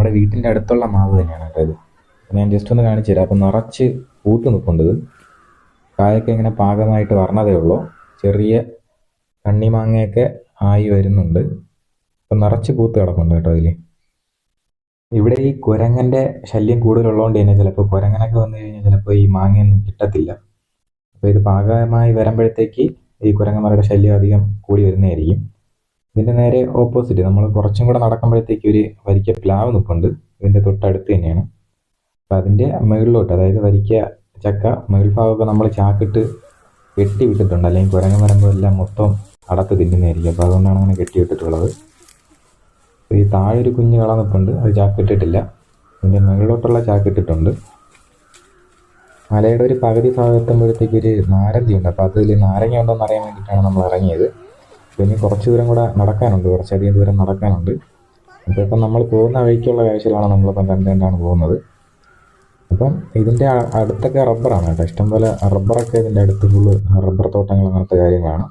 നമ്മുടെ വീട്ടിന്റെ അടുത്തുള്ള മാവ് തന്നെയാണ് കേട്ടോ ഇത്. ഞാൻ ജസ്റ്റ് ഒന്ന് കാണിച്ചു തരാം. അപ്പം നിറച്ച് പൂത്ത് നിൽക്കുന്നത് കായൊക്കെ ഇങ്ങനെ പാകമായിട്ട് വരണതേ ഉള്ളൂ. ചെറിയ കണ്ണിമാങ്ങയൊക്കെ ആയി വരുന്നുണ്ട്. അപ്പം നിറച്ച് പൂത്ത് കിടപ്പുണ്ട് കേട്ടോ ഇതിൽ ഇവിടെ ഈ കുരങ്ങന്റെ ശല്യം കൂടുതലുള്ളതുകൊണ്ട് തന്നെ ചിലപ്പോൾ കുരങ്ങനൊക്കെ വന്നു കഴിഞ്ഞാൽ ചിലപ്പോൾ ഈ മാങ്ങയൊന്നും കിട്ടത്തില്ല. അപ്പോൾ ഇത് പാകമായി വരുമ്പോഴത്തേക്ക് ഈ കുരങ്ങന്മാരുടെ ശല്യം അധികം കൂടി വരുന്നതായിരിക്കും. ഇതിന്റെ നേരെ ഓപ്പോസിറ്റ് നമ്മൾ കുറച്ചും കൂടെ നടക്കുമ്പോഴത്തേക്ക് ഒരു വരിക്ക പ്ലാവ് നിൽപ്പുണ്ട് ഇതിന്റെ തൊട്ടടുത്ത് തന്നെയാണ്. അപ്പം അതിന്റെ മുകളിലോട്ട് അതായത് വരിക്ക ചക്ക മുകൾഭാഗമൊക്കെ നമ്മൾ ചാക്കിട്ട് കെട്ടി വിട്ടിട്ടുണ്ട്. അല്ലെങ്കിൽ കുരങ്ങ് വരുമ്പോൾ എല്ലാം മൊത്തം അടത്ത് തിന്നുന്നതായിരിക്കും. അപ്പോൾ അതുകൊണ്ടാണ് അങ്ങനെ കെട്ടി വിട്ടിട്ടുള്ളത്. ഈ താഴെ ഒരു കുഞ്ഞ് കള നിൽപ്പുണ്ട് അത് ചാക്കിട്ടിട്ടില്ല. ഇതിന്റെ മുകളിലോട്ടുള്ള ചാക്കിട്ടിട്ടുണ്ട്. മലയുടെ ഒരു പകുതി ഭാഗത്തുമ്പോഴത്തേക്ക് ഒരു നാരങ്ങ ഉണ്ട് അപ്പോൾ അതിൽ നാരങ്ങ ഉണ്ടോ എന്ന് അറിയാൻ വേണ്ടിയിട്ടാണ് നമ്മൾ ഇറങ്ങിയത്. പിന്നെ കുറച്ച് ദൂരം കൂടെ നടക്കാനുണ്ട്. കുറച്ചധികം ദൂരം നടക്കാനുണ്ട്. അപ്പോൾ ഇപ്പം നമ്മൾ പോകുന്ന വഴിക്കുള്ള നമ്മൾ നമ്മളിപ്പം കണ്ടുകൊണ്ടാണ് പോകുന്നത്. അപ്പം ഇതിന്റെ അടുത്തൊക്കെ റബ്ബറാണ് കേട്ടോ. ഇഷ്ടംപോലെ റബ്ബറൊക്കെ ഇതിന്റെ അടുത്ത് ഫുള്ള് റബ്ബർ തോട്ടങ്ങൾ അങ്ങനത്തെ കാര്യങ്ങളാണ്.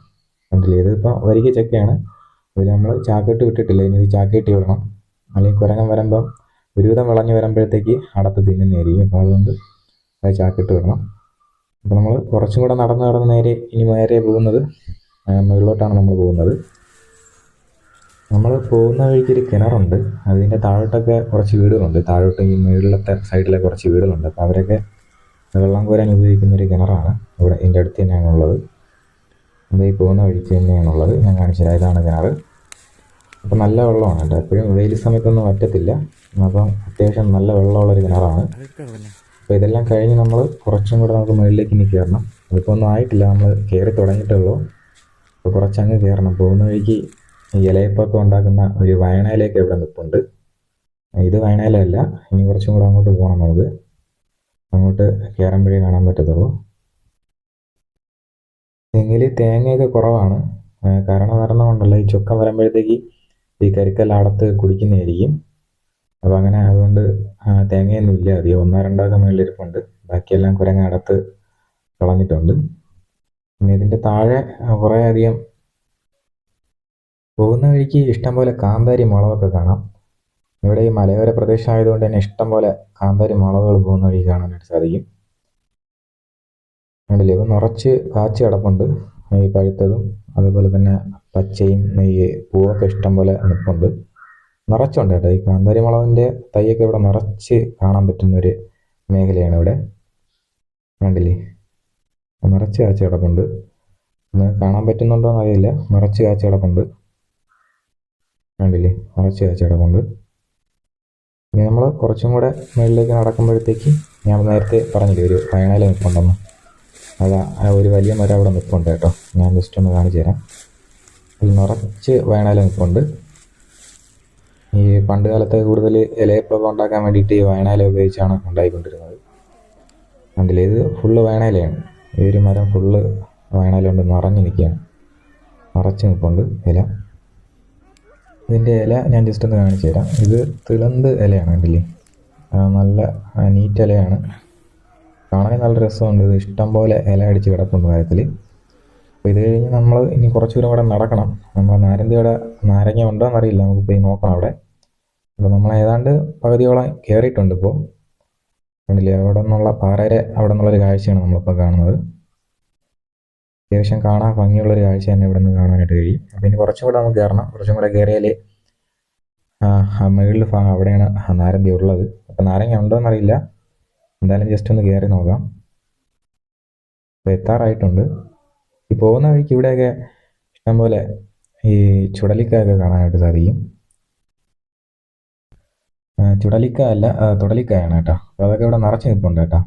കണ്ടില്ലേ? ഇതിപ്പോൾ വരിക ചക്കയാണ്. ഇതിൽ നമ്മൾ ചാക്കിട്ട് വിട്ടിട്ടില്ല? ഇനി ഇത് ചാക്കിട്ട് വിടണം അല്ലെങ്കിൽ കുരങ്ങൻ വരുമ്പം ഒരുവിധം വിളഞ്ഞ് വരുമ്പോഴത്തേക്ക് അടത്ത് തിന്നുന്നതായിരിക്കും. അപ്പോൾ അതുകൊണ്ട് അത് ചാക്കിട്ട് വിടണം. അപ്പോൾ നമ്മൾ കുറച്ചും കൂടെ നടന്ന് നടന്ന് നേരെ ഇനി നേരെ പോകുന്നത് മുകളിലോട്ടാണ് നമ്മൾ പോകുന്നത്. നമ്മൾ പോകുന്ന വഴിക്ക് ഒരു കിണറുണ്ട്. അതിന്റെ താഴോട്ടൊക്കെ കുറച്ച് വീടുകളുണ്ട്. താഴോട്ട് ഈ മുകളിലത്തെ സൈഡിലെ കുറച്ച് വീടുകളുണ്ട്. അപ്പോൾ അവരൊക്കെ വെള്ളം കോരാൻ ഉപയോഗിക്കുന്ന ഒരു കിണറാണ്. ഇവിടെ എന്റെ അടുത്ത് തന്നെയാണ് ഉള്ളത്. അത് ഈ പോകുന്ന വഴിക്ക് തന്നെയാണ് ഉള്ളത്. ഞാൻ കാണിച്ചത് ഇതാണ് കിണർ. അപ്പോൾ നല്ല വെള്ളമാണ് കേട്ടോ. എപ്പോഴും വെയിൽ സമയത്തൊന്നും പറ്റത്തില്ല അപ്പം അത്യാവശ്യം നല്ല വെള്ളമുള്ളൊരു കിണറാണ്. അപ്പോൾ ഇതെല്ലാം കഴിഞ്ഞ് നമ്മൾ കുറച്ചും കൂടെ നമുക്ക് മുകളിലേക്ക് ഇനി കയറണം. അതിപ്പോൾ ഒന്നും ആയിട്ടില്ല. നമ്മൾ കയറി തുടങ്ങിയിട്ടേ ഉള്ളൂ. അപ്പോൾ കുറച്ചങ്ങ് കയറണം പോകുന്ന വഴിക്ക് ഇലയപ്പൊക്കെ ഉണ്ടാക്കുന്ന ഒരു വയണയിലേക്ക് ഇവിടെ നിൽപ്പുണ്ട് ഇത് വയണയിലല്ല ഇനി കുറച്ചും കൂടെ അങ്ങോട്ട് പോകണം നമുക്ക്. അങ്ങോട്ട് കയറുമ്പോഴേ കാണാൻ പറ്റത്തുള്ളൂ. തെങ്ങിൽ തേങ്ങയൊക്കെ കുറവാണ്. കാരണം കാരണം കൊണ്ടല്ല. ഈ ചുക്കം വരുമ്പോഴത്തേക്ക് ഈ കരിക്കല്ലാടത്ത് കുടിക്കുന്നതായിരിക്കും. അപ്പോൾ അങ്ങനെ അതുകൊണ്ട് തേങ്ങയൊന്നും ഇല്ല അധികം ഒന്നോ രണ്ടോ മേളിലിരിപ്പുണ്ട്. ബാക്കിയെല്ലാം കുരങ്ങ അടത്ത് കളഞ്ഞിട്ടുണ്ട്. പിന്നെ ഇതിന്റെ താഴെ കുറേ അധികം പോകുന്ന വഴിക്ക് ഇഷ്ടംപോലെ കാന്താരി മുളകൊക്കെ കാണാം. ഇവിടെ ഈ മലയോര പ്രദേശമായതുകൊണ്ട് തന്നെ ഇഷ്ടംപോലെ കാന്താരി മുളകുകൾ പോകുന്ന വഴി കാണാനായിട്ട് സാധിക്കും. കണ്ടില്ലേ ഇപ്പം നിറച്ച് കാച്ചു കിടപ്പുണ്ട്. ഈ പഴുത്തതും അതുപോലെ തന്നെ പച്ചയും ഈ പൂവൊക്കെ ഇഷ്ടംപോലെ നിൽപ്പുണ്ട്. നിറച്ചുണ്ട് കേട്ടോ. ഈ കാന്താരി മുളകിന്റെ തൈയൊക്കെ ഇവിടെ നിറച്ച് കാണാൻ പറ്റുന്ന ഒരു മേഖലയാണ് ഇവിടെ. കണ്ടില്ലേ? നിറച്ച് കാച്ച കിടപ്പുണ്ട്. കാണാൻ പറ്റുന്നുണ്ടോ എന്നറിയില്ല നിറച്ച് കാച്ച കിടപ്പുണ്ട്. കണ്ടില്ലേ? നിറച്ച് കാച്ച കിടപ്പുണ്ട്. ഇനി നമ്മൾ കുറച്ചും കൂടെ മുകളിലേക്ക് നടക്കുമ്പോഴത്തേക്ക് ഞാൻ നേരത്തെ പറഞ്ഞില്ലേ ഒരു വയനാട് നിൽപ്പുണ്ടെന്ന് അതാ ഒരു വലിയ മരം അവിടെ നിൽപ്പുണ്ട് കേട്ടോ. ഞാൻ ജസ്റ്റ് ഒന്ന് കാണിച്ചു തരാം. അതിൽ നിറച്ച് വയനാട് നിൽപ്പുണ്ട് ഈ പണ്ട് കാലത്ത് കൂടുതൽ ഇലയപ്പൊക്കെ ഉണ്ടാക്കാൻ വേണ്ടിയിട്ട് ഈ വയനാല ഉപയോഗിച്ചാണ് ഉണ്ടായിക്കൊണ്ടിരുന്നത്. കണ്ടില്ലേ? ഇത് ഫുള്ള് വയനാലയാണ് ഈ ഒരു മരം ഫുള്ള് കൊണ്ട് നിറഞ്ഞു നിൽക്കുകയാണ് നിറച്ച് നിൽപ്പുണ്ട് ഇല. ഇതിന്റെ ഇല ഞാൻ ജസ്റ്റ് ഒന്ന് കാണിച്ചു തരാം. ഇത് തിളന്ത് ഇലയാണ് കണ്ടില്ലേ? നല്ല നീറ്റ് ഇലയാണ്. കാണാൻ നല്ല രസമുണ്ട്. ഇത് ഇഷ്ടം പോലെ ഇല അടിച്ച് കിടപ്പുണ്ട് മരത്തിൽ അപ്പോൾ ഇത് കഴിഞ്ഞ് നമ്മൾ ഇനി കുറച്ച് ദൂരം കൂടെ നടക്കണം. നമ്മൾ നാരന്തിയുടെ നാരങ്ങ ഉണ്ടോ എന്നറിയില്ല. നമുക്ക് പോയി നോക്കണം അവിടെ. അപ്പോൾ നമ്മൾ ഏതാണ്ട് പകുതിയോളം കയറിയിട്ടുണ്ട് ഇപ്പോൾ കണ്ടില്ലേ? അവിടെ നിന്നുള്ള പാറയുടെ അവിടെ നിന്നുള്ളൊരു കാഴ്ചയാണ് നമ്മളിപ്പോൾ കാണുന്നത്. അത്യാവശ്യം കാണാൻ ഭംഗിയുള്ളൊരു കാഴ്ച തന്നെ ഇവിടെ നിന്ന് കാണാനായിട്ട് കഴിയും. അപ്പോൾ ഇനി കുറച്ചും കൂടെ നമുക്ക് കയറണം. കുറച്ചും കൂടെ കയറിയാൽ മുകളിൽ ഭാഗം അവിടെയാണ് നാരങ്ങ ഉള്ളത്. അപ്പോൾ നാരങ്ങ ഉണ്ടോ എന്നറിയില്ല എന്തായാലും ജസ്റ്റ് ഒന്ന് കയറി നോക്കാം. അപ്പോൾ എത്താറായിട്ടുണ്ട്. ഈ പോകുന്ന വഴിക്ക് ഇവിടെയൊക്കെ ഇഷ്ടംപോലെ ഈ ചുടലിക്കായൊക്കെ കാണാനായിട്ട് സാധിക്കും. ചുടലിക്ക അല്ല തുടലിക്കായാണ് കേട്ടോ. അപ്പോൾ അതൊക്കെ ഇവിടെ നിറച്ച് നിൽപ്പുണ്ട് കേട്ടോ.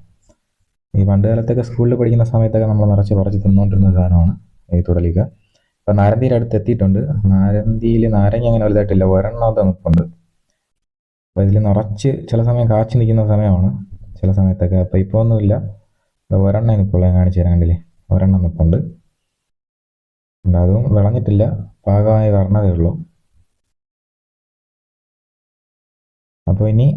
ഈ പണ്ട് കാലത്തൊക്കെ സ്കൂളിൽ പഠിക്കുന്ന സമയത്തൊക്കെ നമ്മൾ നിറച്ച് കുറച്ച് തിന്നുകൊണ്ടിരുന്ന സാധനമാണ് ഈ തുടലിക്ക. അപ്പോൾ നാരന്തിയുടെ അടുത്ത് എത്തിയിട്ടുണ്ട്. നാരന്തിയിൽ നാരങ്ങ അങ്ങനെ വലുതായിട്ടില്ല. ഒരെണ്ണത്തെ നിൽപ്പുണ്ട്. അപ്പോൾ ഇതിൽ നിറച്ച് ചില സമയം കാച്ചു നിൽക്കുന്ന സമയമാണ് ചില സമയത്തൊക്കെ. അപ്പോൾ ഇപ്പോൾ ഒന്നുമില്ല. ഒരെണ്ണം നിൽപ്പുള്ള ഞാൻ കാണിച്ചു തരാം കണ്ടില്ലേ? ഒരെണ്ണം നിൽപ്പുണ്ട്. അതും വിളഞ്ഞിട്ടില്ല. പാകമായി വരണതേ ഉള്ളൂ. അപ്പോൾ ഇനി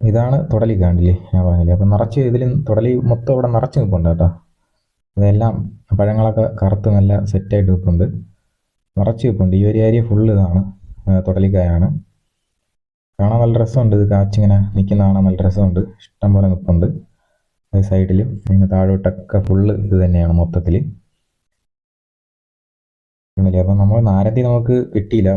ഇതാണ് തുടലി കാണില്ലേ ഞാൻ പറഞ്ഞില്ലേ. അപ്പം നിറച്ച് ഇതിൽ തുടലി മൊത്തം ഇവിടെ നിറച്ച് നിൽപ്പുണ്ട് കേട്ടോ. ഇതെല്ലാം പഴങ്ങളൊക്കെ കറുത്ത് നല്ല സെറ്റായിട്ട് നിൽപ്പുണ്ട്. നിറച്ച് നിൽപ്പുണ്ട്. ഈ ഒരു ഏരിയ ഫുള്ള് ഇതാണ് തുടലിക്കായാണ്. കാണാൻ നല്ല രസമുണ്ട്. ഇത് കാച്ചിങ്ങനെ നിൽക്കുന്ന കാണാൻ നല്ല രസമുണ്ട്. ഇഷ്ടം പോലെ നിൽപ്പുണ്ട്. സൈഡിലും ഇങ്ങനെ താഴോട്ടൊക്കെ ഫുള്ള് ഇത് തന്നെയാണ് മൊത്തത്തിൽ അപ്പം നമ്മൾ നാരത്തി നമുക്ക് കിട്ടിയില്ല.